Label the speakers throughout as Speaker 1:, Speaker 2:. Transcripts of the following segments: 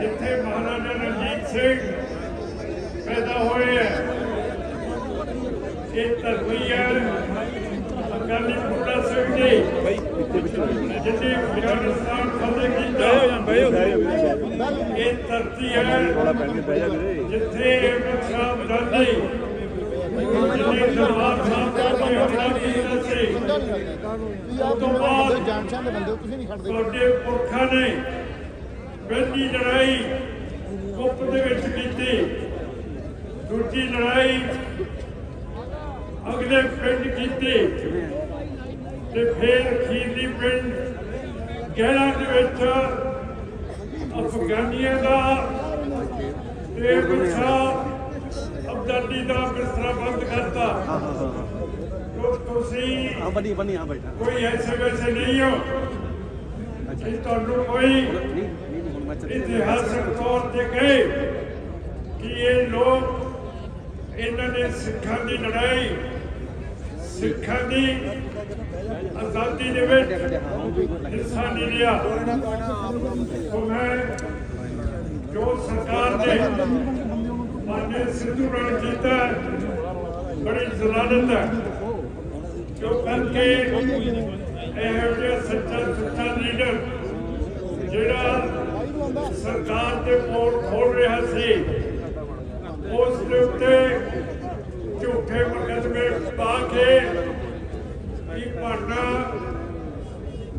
Speaker 1: ਜਿੱਥੇ ਮਹਾਰਾਜਾ ਰਣਜੀਤ ਸਿੰਘ ਪੈਦਾ ਹੋਏ ਹੈ ਇਹ ਧਰਤੀ ਹੈ ਅਕਾਲੀ ਫੂਲਾ ਸਿੰਘ ਜੀ ਜਿੱਥੇ ਅਫਗਾਨਿਸਤਾਨ ਫਤਿਹ ਕੀਤਾ ਇਹ ਧਰਤੀ ਹੈ, ਜਿੱਥੇ ਪੰਜਾਬ ਗਾਂਧੀ, ਜਿੱਥੇ ਦਰਬਾਰ ਸਾਹਿਬ ਦਾ ਹਮਲਾ ਕੀਤਾ ਸੀ।
Speaker 2: ਉਹ ਤੋਂ ਬਾਅਦ ਜਾਣਸ਼ਾਨ ਦੇ ਬੰਦੇ ਤੁਸੀਂ ਨਹੀਂ ਖੜਦੇ
Speaker 1: ਤੁਹਾਡੇ ਪੁਰਖਾਂ ਨੇ ਪਹਿਲੀ ਲੜਾਈ ਕੁੱਪ ਦੇ ਵਿੱਚ ਕੀਤੀ। ਦੂਜੀ ਲੜਾਈ ਅਗਲੇ ਪਿੰਡ ਕੀਤੀ ਤੇ ਫਿਰ ਅਖੀਰਲੀ ਪਿੰਡ ਗਹਿਰਾ ਦੇ ਵਿੱਚ ਅਫਗਾਨੀਆਂ ਦਾ ਅਬਦਾਲੀ ਦਾ ਬਿਸਤਰਾ ਬੰਦ ਕਰਤਾ। ਤੁਸੀਂ ਕੋਈ ਐਸੇ ਵੈਸੇ ਨਹੀਂ ਹੋ। ਅੱਛਾ। ਤੁਹਾਨੂੰ ਕੋਈ ਇਤਿਹਾਸਕ ਤੌਰ ਤੇ ਕਹੇ ਕਿ ਇਹ ਲੋਕ ਇਹਨਾਂ ਨੇ ਸਿੱਖਾਂ ਦੀ ਲੜਾਈ ਸਿੱਖਾਂ ਦੀ ਆਜ਼ਾਦੀ ਦੇ ਵਿੱਚ ਹਿੱਸਾ ਨਹੀਂ ਲਿਆ ਸੋ ਮੈਂ ਜੋ ਸਰਕਾਰ ਨੇ ਮਾਨੇ ਸਿੱਧੂ ਨਾਲ ਕੀਤਾ ਬੜੀ ਜ਼ਲਾਲਤ ਹੈ ਜੋ ਕਰਕੇ ਇਹੋ ਜਿਹਾ ਸੱਚਾ ਸੁੱਚਾ ਲੀਡਰ ਜਿਹੜਾ ਸਰਕਾਰ ਦੇ ਕੋਲ ਖੋਲ ਰਿਹਾ ਸੀ ਉਸ ਦੇ ਉੱਤੇ ਝੂਠੇ ਮੁਕੱਦਮੇ ਪਾ ਕੇ ਕੀ ਭਾਣਾ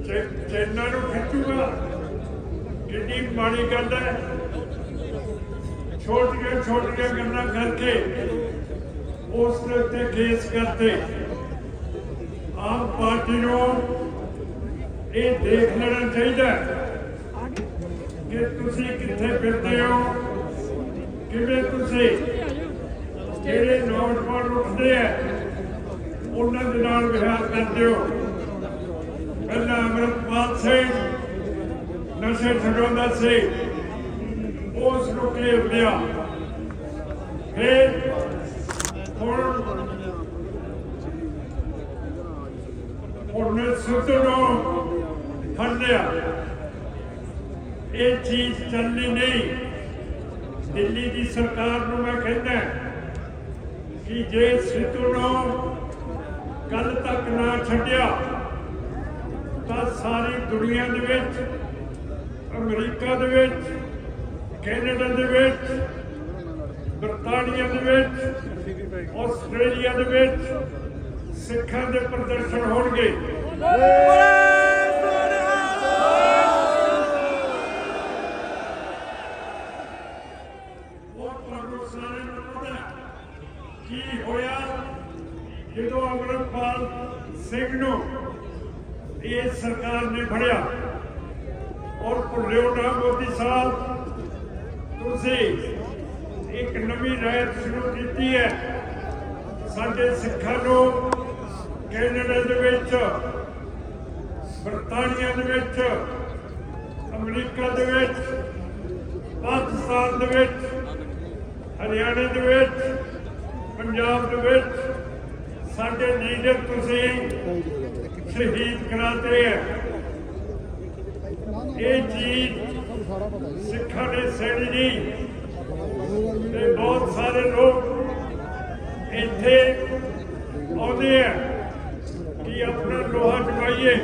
Speaker 1: ਚੈਨਾ ਨੂੰ ਖਿੱਚੂਗਾ। ਕਿੰਨੀ ਮਾੜੀ ਗੱਲ ਹੈ। ਛੋਟੀਆਂ ਛੋਟੀਆਂ ਗੱਲਾਂ ਕਰਕੇ ਉਸ ਦੇ ਉੱਤੇ ਕੇਸ ਕਰਦੇ ਆਮ ਪਾਰਟੀ ਨੂੰ ਇਹ ਦੇਖ ਲੈਣਾ ਚਾਹੀਦਾ ਕਿ ਤੁਸੀਂ ਕਿੱਥੇ ਫਿਰਦੇ ਹੋ, ਕਿਵੇਂ ਤੁਸੀਂ ਜਿਹੜੇ ਨੌਜਵਾਨ ਉੱਠਦੇ ਆ, ਉਹਨਾਂ ਦੇ ਨਾਲ ਵਿਹਾਰ ਕਰਦੇ ਹੋ। ਪਹਿਲਾਂ ਅਮਰਪਾਲ ਸਿੰਘ, ਨਸ਼ੇ ਛਡਾਉਂਦਾ ਸੀ, ਉਸ ਨੂੰ ਘੇਰ ਲਿਆ ਫਿਰ ਹੁਣ ਉਹਨੇ ਸੁੱਤ ਨੂੰ ਫੜ ਲਿਆ ਇਹ ਚੀਜ਼ ਚੱਲਣੀ ਨਹੀਂ। ਦਿੱਲੀ ਦੀ ਸਰਕਾਰ ਨੂੰ ਮੈਂ ਕਹਿੰਦਾ ਕਿ ਜੇ ਸਿੱਧੂ ਨੂੰ ਕੱਲ ਤੱਕ ਨਾ ਛੱਡਿਆ ਤਾਂ ਸਾਰੀ ਦੁਨੀਆ ਦੇ ਵਿੱਚ, ਅਮਰੀਕਾ ਦੇ ਵਿੱਚ, ਕੈਨੇਡਾ ਦੇ ਵਿੱਚ, ਬਰਤਾਨੀਆ ਦੇ ਵਿੱਚ, ਆਸਟ੍ਰੇਲੀਆ ਦੇ ਵਿੱਚ ਸਿੱਖਾਂ ਦੇ ਪ੍ਰਦਰਸ਼ਨ ਹੋਣਗੇ। ਤੁਹਾਨੂੰ ਸਾਰਿਆਂ ਨੂੰ ਪਤਾ ਕੀ ਹੋਇਆ ਜਦੋਂ ਅਮਰਪਾਲ ਸਿੰਘ ਨੂੰ ਇਹ ਸਰਕਾਰ ਨੇ ਫੜਿਆ ਔਰ ਭੁੱਲਿਓ ਨਾ ਮੋਦੀ ਸਾਹਿਬ, ਤੁਸੀਂ ਇੱਕ ਨਵੀਂ ਰਾਇਤ ਸ਼ੁਰੂ ਕੀਤੀ ਹੈ। ਸਾਡੇ ਸਿੱਖਾਂ ਨੂੰ ਕੈਨੇਡਾ ਦੇ ਵਿੱਚ, ਬਰਤਾਨੀਆ ਦੇ ਵਿੱਚ, ਅਮਰੀਕਾ ਦੇ ਵਿੱਚ, ਪਾਕਿਸਤਾਨ ਦੇ ਵਿੱਚ, ਹਰਿਆਣਾ ਦੇ ਵਿੱਚ, ਪੰਜਾਬ ਦੇ ਵਿੱਚ, ਸਾਡੇ ਲੀਡਰ ਤੁਸੀਂ ਸ਼ਹੀਦ ਕਰਾਤੇ ਹੈ। ਇਹ ਚੀਜ਼ ਸਿੱਖਾਂ ਦੇ ਸੈਣੀ ਜੀ। ਤੇ ਬਹੁਤ ਸਾਰੇ ਲੋਕ ਇੱਥੇ ਆਉਂਦੇ ਆ ਕਿ ਆਪਣਾ ਲੋਹਾ ਜਮਾਈਏ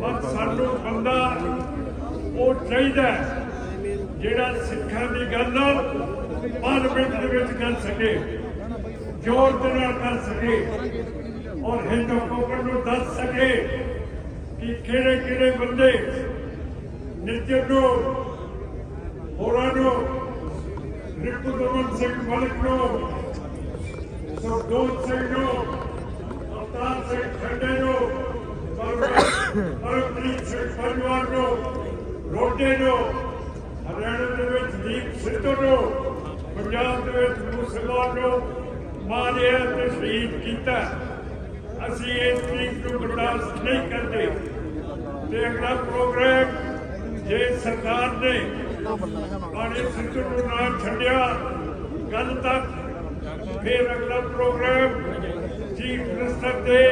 Speaker 1: ਪਰ ਸਾਨੂੰ ਬੰਦਾ ਉਹ ਚਾਹੀਦਾ ਜਿਹੜਾ ਸਿੱਖਾਂ ਦੀ ਗੱਲ ਪਾਰਲੀਮੈਂਟ ਦੇ ਵਿੱਚ ਕਰ ਸਕੇ, ਜ਼ੋਰ ਦੇ ਨਾਲ ਕਰ ਸਕੇ। ਔਰ ਹਿੰਦੂ ਕੌਮ ਨੂੰ ਦੱਸ ਸਕੇ ਕਿ ਕਿਹੜੇ ਕਿਹੜੇ ਬੰਦੇ ਨਿਰਜਰ ਨੂੰ, ਹੋਰਾਂ ਨੂੰ, ਰਿਪੁਦਮਨ ਸਿੰਘ ਮਲਕ ਨੂੰ ਸਰਦੋਤ ਸਿੰਘ ਨੂੰ, ਅਵਤਾਰ ਸਿੰਘ ਖੰਡੇ ਨੂੰ ਪਰਮਜੀਤ ਸਿੰਘ ਪਰਿਵਾਰ ਨੂੰ, ਰੋਡੇ ਨੂੰ, ਹਰਿਆਣਾ ਦੇ ਵਿੱਚ ਦੀਪ ਸਿੱਧੂ ਨੂੰ, ਪੰਜਾਬ ਦੇ ਵਿੱਚ ਮੁਸਲਮਾਨ ਨੂੰ ਮਾਰਿਆ ਤੇ ਸ਼ਹੀਦ ਕੀਤਾ। ਅਸੀਂ ਇਸ ਚੀਜ਼ ਨੂੰ ਬਰਦਾਸ਼ਤ ਨਹੀਂ ਕਰਦੇ। ਤੇ ਅਗਲਾ ਪ੍ਰੋਗਰਾਮ, ਜੇ ਸਰਕਾਰ ਨੇ ਬਾਣੀ ਸਿੱਧੂ ਨੂੰ ਨਾ ਛੱਡਿਆ ਕੱਲ ਤੱਕ ਫਿਰ ਅਗਲਾ ਪ੍ਰੋਗਰਾਮ ਚੀਫ ਮਿਨਿਸਟਰ ਦੇ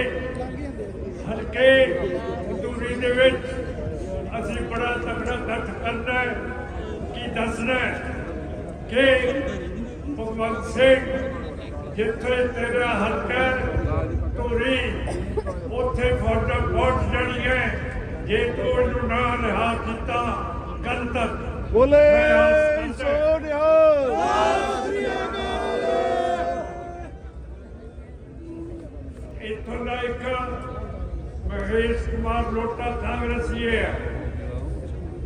Speaker 1: ਹਲਕੇ ਦੂਰੀ ਦੇ ਵਿੱਚ ਅਸੀਂ ਬੜਾ ਤਕੜਾ ਇਕੱਠ ਕਰਨਾ ਹੈ ਕੀ ਦੱਸਣਾ ਕਿ ਭਗਵੰਤ ਸਿੰਘ ਜਿੱਥੇ ਤੇਰਾ ਹਲਕਾ ਧੂਰੀ। ਉੱਥੇ ਫੌਜਾਂ ਪਹੁੰਚ ਜਾਣੀਆਂ ਜੇ ਤੂੰ ਇਹਨੂੰ ਨਾ ਰਿਹਾ ਕੀਤਾ ਕੱਲ ਤੱਕ।
Speaker 2: ਬੋਲੇ ਸੋਨਿਆ
Speaker 1: ਇੱਥੋਂ ਦਾ ਇੱਕ ਮਹੇਸ਼ ਕੁਮਾਰ ਲੋਟਾ ਕਾਂਗਰਸੀ ਹੈ।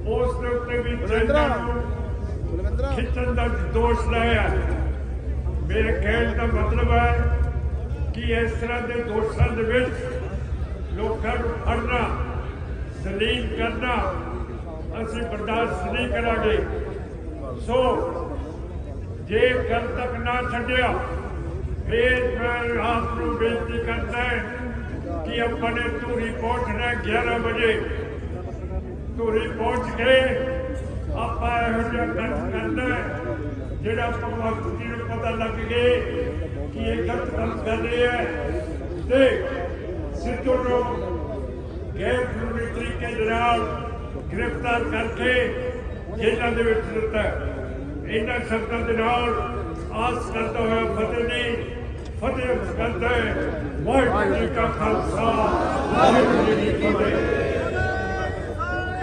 Speaker 1: ਉਸ ਦੇ ਉੱਤੇ ਵੀ। ਚੈਨਲ ਨੂੰ ਖਿੱਚਣ ਦਾ ਦੋਸ਼ ਲਾਇਆ। ਮੇਰੇ ਕਹਿਣ ਦਾ ਮਤਲਬ ਹੈ ਕਿ ਇਸ ਤਰ੍ਹਾਂ ਦੇ ਦੋਸ਼ਾਂ ਦੇ ਵਿੱਚ ਲੋਕਾਂ ਨੂੰ ਫੜਨਾ ਸਲੀਮ ਕਰਨਾ ਅਸੀਂ ਬਰਦਾਸ਼ਤ ਨਹੀਂ ਕਰਾਂਗੇ। ਸੋ ਜੇ ਕੱਲ ਤੱਕ ਨਾ ਛੱਡਿਆ ਫਿਰ ਮੈਂ ਆਪ ਨੂੰ ਬੇਨਤੀ ਕਰਦਾ ਹਾਂ ਕਿ ਆਪਾਂ ਨੇ ਧੂਰੀ ਪਹੁੰਚਣਾ 11 ਵਜੇ। ਧੂਰੀ ਪਹੁੰਚ ਕੇ ਆਪਾਂ ਇਹੋ ਜਿਹਾ ਕੰਮ ਕਰਨਾ ਹੈ, ਜਿਹੜਾ ਭਗਵੰਤ ਜੀ ਨੂੰ ਪਤਾ ਲੱਗ ਗਏ ਕਿ ਇਹ ਗਲਤ ਕੰਮ ਕਰ ਰਹੇ ਹੈ ਤੇ ਸਿੱਧੂ ਨੂੰ ਗੈਰ ਕਾਨੂੰਨੀ ਤਰੀਕੇ ਨਾਲ ਗ੍ਰਿਫਤਾਰ ਕਰਕੇ ਜੇਲ੍ਹਾਂ ਦੇ ਵਿੱਚ ਦਿੱਤਾ ਇਹਨਾਂ ਸ਼ਬਦਾਂ ਦੇ ਨਾਲ ਆਸ ਕਰਦਾ ਹੋਇਆ ਫਤਿਹ ਜੀ ਫਤਿਹ ਕਰਦਾ ਹੈ। ਵਾਹਿਗੁਰੂ ਜੀ ਕਾ ਖਾਲਸਾ, ਵਾਹਿਗੁਰੂ ਜੀ ਕੀ ਫਤਿਹ।